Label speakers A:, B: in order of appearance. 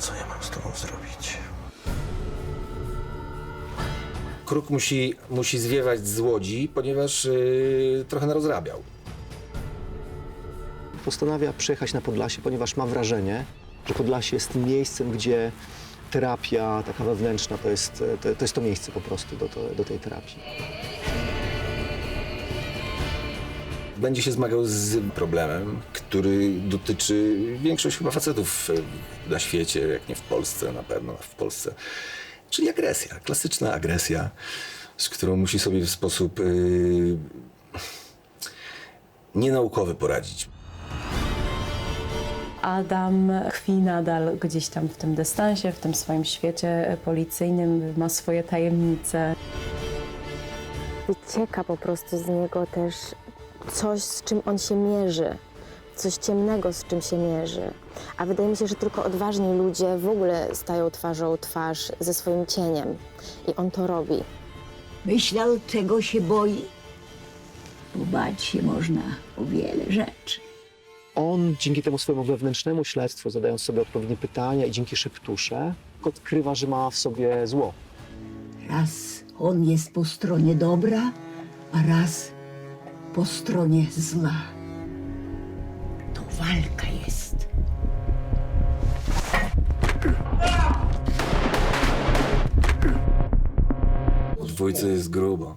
A: co ja mam z tobą zrobić? Kruk musi, musi zwiewać z łodzi, ponieważ yy, trochę narozrabiał.
B: Postanawia przyjechać na Podlasie, ponieważ ma wrażenie, że Podlasie jest miejscem, gdzie terapia taka wewnętrzna to jest to, to jest to miejsce po prostu do, to, do tej terapii.
A: Będzie się zmagał z problemem, który dotyczy większość chyba facetów y, na świecie, jak nie w Polsce, na pewno w Polsce. Czyli agresja, klasyczna agresja, z którą musi sobie w sposób yy, nienaukowy poradzić.
C: Adam tkwi nadal gdzieś tam w tym dystansie, w tym swoim świecie policyjnym, ma swoje tajemnice.
D: Wycieka po prostu z niego też coś, z czym on się mierzy. Coś ciemnego, z czym się mierzy. A wydaje mi się, że tylko odważni ludzie w ogóle stają twarzą twarz ze swoim cieniem. I on to robi.
E: Myślał, czego się boi? Bo bać się można o wiele rzeczy.
B: On dzięki temu swojemu wewnętrznemu śledztwu, zadając sobie odpowiednie pytania i dzięki szeptusze, odkrywa, że ma w sobie zło.
E: Raz on jest po stronie dobra, a raz po stronie zła. Walka jest.
A: Dwójce jest grubo.